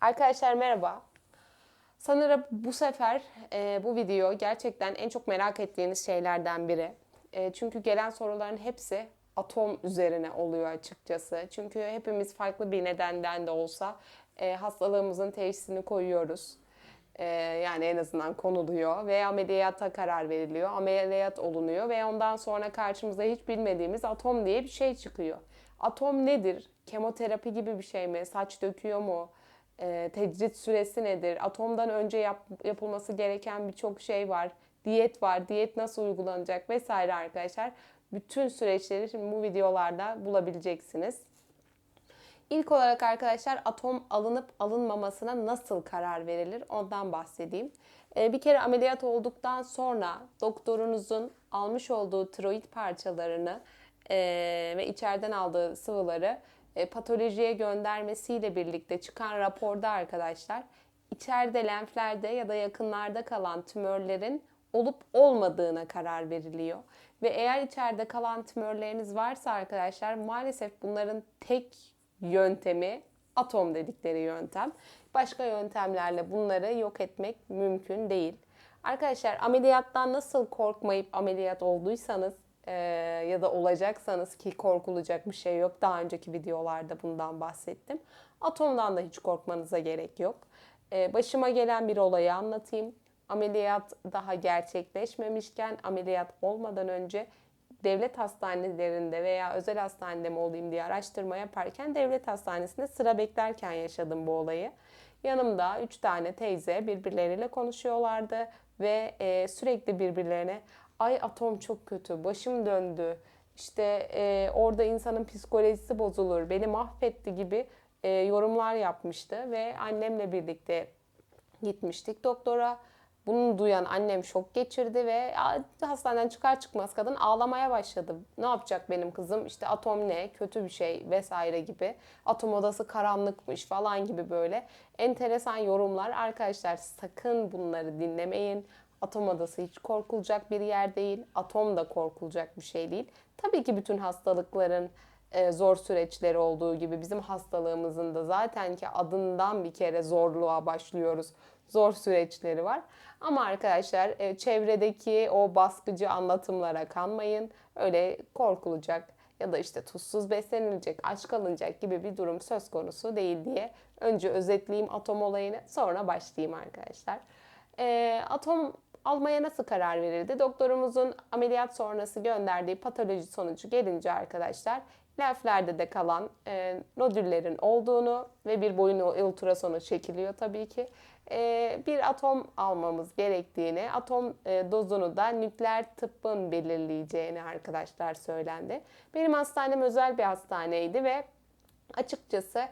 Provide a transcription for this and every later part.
Arkadaşlar merhaba. Sanırım bu sefer e, bu video gerçekten en çok merak ettiğiniz şeylerden biri. E, çünkü gelen soruların hepsi atom üzerine oluyor açıkçası. Çünkü hepimiz farklı bir nedenden de olsa e, hastalığımızın teşhisini koyuyoruz. E, yani en azından konuluyor ve ameliyata karar veriliyor. Ameliyat olunuyor ve ondan sonra karşımıza hiç bilmediğimiz atom diye bir şey çıkıyor. Atom nedir? Kemoterapi gibi bir şey mi? Saç döküyor mu? E, tecrit süresi nedir? Atomdan önce yap, yapılması gereken birçok şey var. Diyet var. Diyet nasıl uygulanacak vesaire arkadaşlar. Bütün süreçleri şimdi bu videolarda bulabileceksiniz. İlk olarak arkadaşlar atom alınıp alınmamasına nasıl karar verilir ondan bahsedeyim. Ee, bir kere ameliyat olduktan sonra doktorunuzun almış olduğu tiroid parçalarını e, ve içeriden aldığı sıvıları e, patolojiye göndermesiyle birlikte çıkan raporda arkadaşlar içeride lenflerde ya da yakınlarda kalan tümörlerin olup olmadığına karar veriliyor. Ve eğer içeride kalan tümörleriniz varsa arkadaşlar maalesef bunların tek yöntemi atom dedikleri yöntem. Başka yöntemlerle bunları yok etmek mümkün değil. Arkadaşlar ameliyattan nasıl korkmayıp ameliyat olduysanız e, ya da olacaksanız ki korkulacak bir şey yok. Daha önceki videolarda bundan bahsettim. Atomdan da hiç korkmanıza gerek yok. E, başıma gelen bir olayı anlatayım. Ameliyat daha gerçekleşmemişken ameliyat olmadan önce devlet hastanelerinde veya özel hastanede mi olayım diye araştırma yaparken devlet hastanesinde sıra beklerken yaşadım bu olayı. Yanımda üç tane teyze birbirleriyle konuşuyorlardı ve e, sürekli birbirlerine ay atom çok kötü, başım döndü, işte e, orada insanın psikolojisi bozulur, beni mahvetti gibi e, yorumlar yapmıştı ve annemle birlikte gitmiştik doktora. Bunu duyan annem şok geçirdi ve hastaneden çıkar çıkmaz kadın ağlamaya başladı. Ne yapacak benim kızım? İşte atom ne? Kötü bir şey vesaire gibi. Atom odası karanlıkmış falan gibi böyle enteresan yorumlar. Arkadaşlar sakın bunları dinlemeyin. Atom odası hiç korkulacak bir yer değil. Atom da korkulacak bir şey değil. Tabii ki bütün hastalıkların e, zor süreçleri olduğu gibi bizim hastalığımızın da zaten ki adından bir kere zorluğa başlıyoruz. Zor süreçleri var. Ama arkadaşlar e, çevredeki o baskıcı anlatımlara kanmayın. Öyle korkulacak ya da işte tuzsuz beslenilecek, aç kalınacak gibi bir durum söz konusu değil diye önce özetleyeyim atom olayını sonra başlayayım arkadaşlar. E, atom almaya nasıl karar verildi? Doktorumuzun ameliyat sonrası gönderdiği patoloji sonucu gelince arkadaşlar lenflerde de kalan e, nodüllerin olduğunu ve bir boyun ultrasonu çekiliyor tabii ki. E, bir atom almamız gerektiğini, atom e, dozunu da nükleer tıbbın belirleyeceğini arkadaşlar söylendi. Benim hastanem özel bir hastaneydi ve açıkçası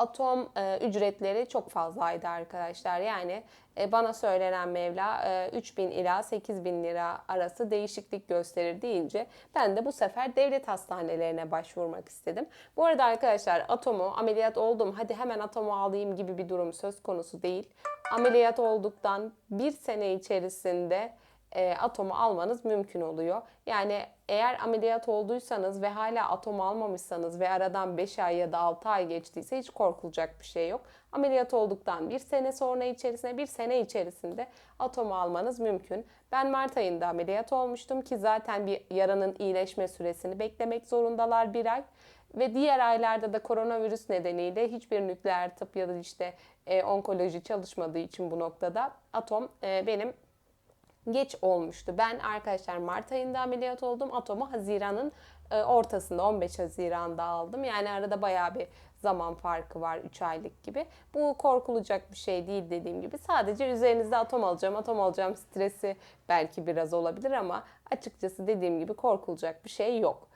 atom e, ücretleri çok fazlaydı arkadaşlar. Yani e, bana söylenen Mevla e, 3000 ila 8000 lira arası değişiklik gösterir deyince ben de bu sefer devlet hastanelerine başvurmak istedim. Bu arada arkadaşlar atomu ameliyat oldum hadi hemen atomu alayım gibi bir durum söz konusu değil. Ameliyat olduktan bir sene içerisinde e, atomu almanız mümkün oluyor. Yani eğer ameliyat olduysanız ve hala atom almamışsanız ve aradan 5 ay ya da 6 ay geçtiyse hiç korkulacak bir şey yok. Ameliyat olduktan bir sene sonra içerisinde bir sene içerisinde atom almanız mümkün. Ben Mart ayında ameliyat olmuştum ki zaten bir yaranın iyileşme süresini beklemek zorundalar bir ay. Ve diğer aylarda da koronavirüs nedeniyle hiçbir nükleer tıp ya da işte e, onkoloji çalışmadığı için bu noktada atom e, benim geç olmuştu. Ben arkadaşlar Mart ayında ameliyat oldum. Atomu Haziran'ın e, ortasında 15 Haziran'da aldım. Yani arada bayağı bir zaman farkı var 3 aylık gibi. Bu korkulacak bir şey değil dediğim gibi. Sadece üzerinizde atom alacağım, atom alacağım stresi belki biraz olabilir ama açıkçası dediğim gibi korkulacak bir şey yok.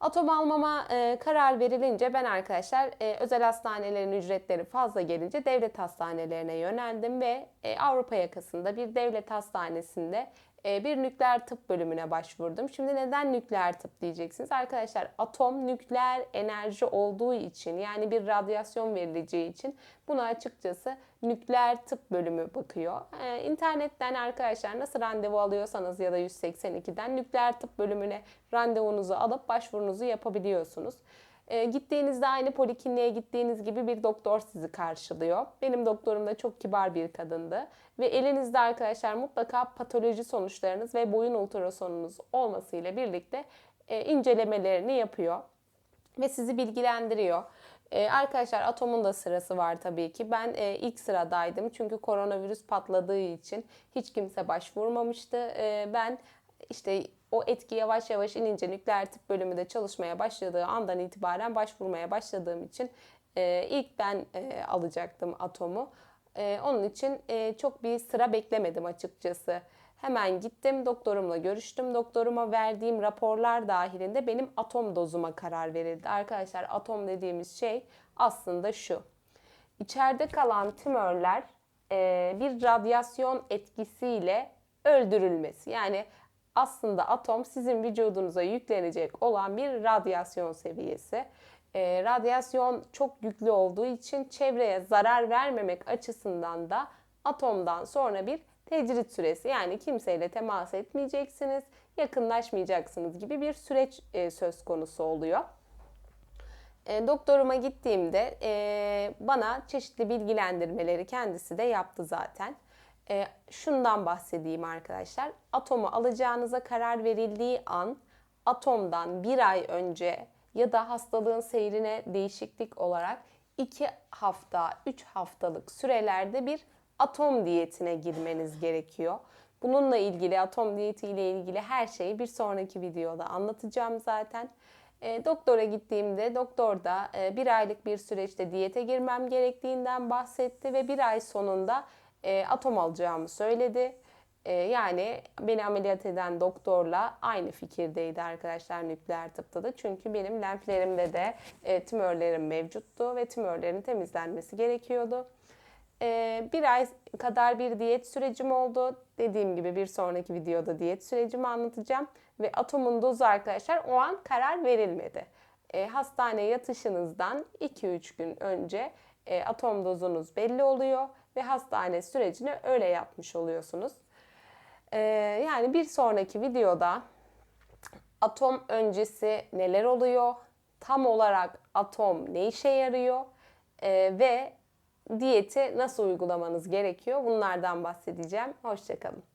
Atom almama e, karar verilince ben arkadaşlar e, özel hastanelerin ücretleri fazla gelince devlet hastanelerine yöneldim ve e, Avrupa yakasında bir devlet hastanesinde bir nükleer tıp bölümüne başvurdum. Şimdi neden nükleer tıp diyeceksiniz? Arkadaşlar atom nükleer enerji olduğu için yani bir radyasyon verileceği için buna açıkçası nükleer tıp bölümü bakıyor. Ee, internetten arkadaşlar nasıl randevu alıyorsanız ya da 182'den nükleer tıp bölümüne randevunuzu alıp başvurunuzu yapabiliyorsunuz. E, gittiğinizde aynı polikliniğe gittiğiniz gibi bir doktor sizi karşılıyor. Benim doktorum da çok kibar bir kadındı. Ve elinizde arkadaşlar mutlaka patoloji sonuçlarınız ve boyun ultrasonunuz olmasıyla birlikte e, incelemelerini yapıyor. Ve sizi bilgilendiriyor. Ee, arkadaşlar Atom'un da sırası var tabii ki. Ben e, ilk sıradaydım çünkü koronavirüs patladığı için hiç kimse başvurmamıştı. Ee, ben işte o etki yavaş yavaş inince nükleer tıp bölümünde çalışmaya başladığı andan itibaren başvurmaya başladığım için e, ilk ben e, alacaktım Atom'u. E, onun için e, çok bir sıra beklemedim açıkçası. Hemen gittim doktorumla görüştüm. Doktoruma verdiğim raporlar dahilinde benim atom dozuma karar verildi. Arkadaşlar atom dediğimiz şey aslında şu. İçeride kalan tümörler e, bir radyasyon etkisiyle öldürülmesi. Yani aslında atom sizin vücudunuza yüklenecek olan bir radyasyon seviyesi. E, radyasyon çok yüklü olduğu için çevreye zarar vermemek açısından da atomdan sonra bir tecrit süresi yani kimseyle temas etmeyeceksiniz, yakınlaşmayacaksınız gibi bir süreç e, söz konusu oluyor. E, doktoruma gittiğimde e, bana çeşitli bilgilendirmeleri kendisi de yaptı zaten. E, şundan bahsedeyim arkadaşlar. Atomu alacağınıza karar verildiği an atomdan bir ay önce ya da hastalığın seyrine değişiklik olarak 2 hafta, 3 haftalık sürelerde bir atom diyetine girmeniz gerekiyor. Bununla ilgili atom diyeti ile ilgili her şeyi bir sonraki videoda anlatacağım zaten. E, doktora gittiğimde doktor da e, bir aylık bir süreçte diyete girmem gerektiğinden bahsetti ve bir ay sonunda e, atom alacağımı söyledi. E, yani beni ameliyat eden doktorla aynı fikirdeydi arkadaşlar nükleer tıpta da. Çünkü benim lenflerimde de e, tümörlerim mevcuttu ve tümörlerin temizlenmesi gerekiyordu. Ee, bir ay kadar bir diyet sürecim oldu. Dediğim gibi bir sonraki videoda diyet sürecimi anlatacağım. Ve atomun dozu arkadaşlar o an karar verilmedi. E, hastane yatışınızdan 2-3 gün önce e, atom dozunuz belli oluyor ve hastane sürecini öyle yapmış oluyorsunuz. E, yani bir sonraki videoda atom öncesi neler oluyor, tam olarak atom ne işe yarıyor e, ve diyeti nasıl uygulamanız gerekiyor bunlardan bahsedeceğim. Hoşçakalın.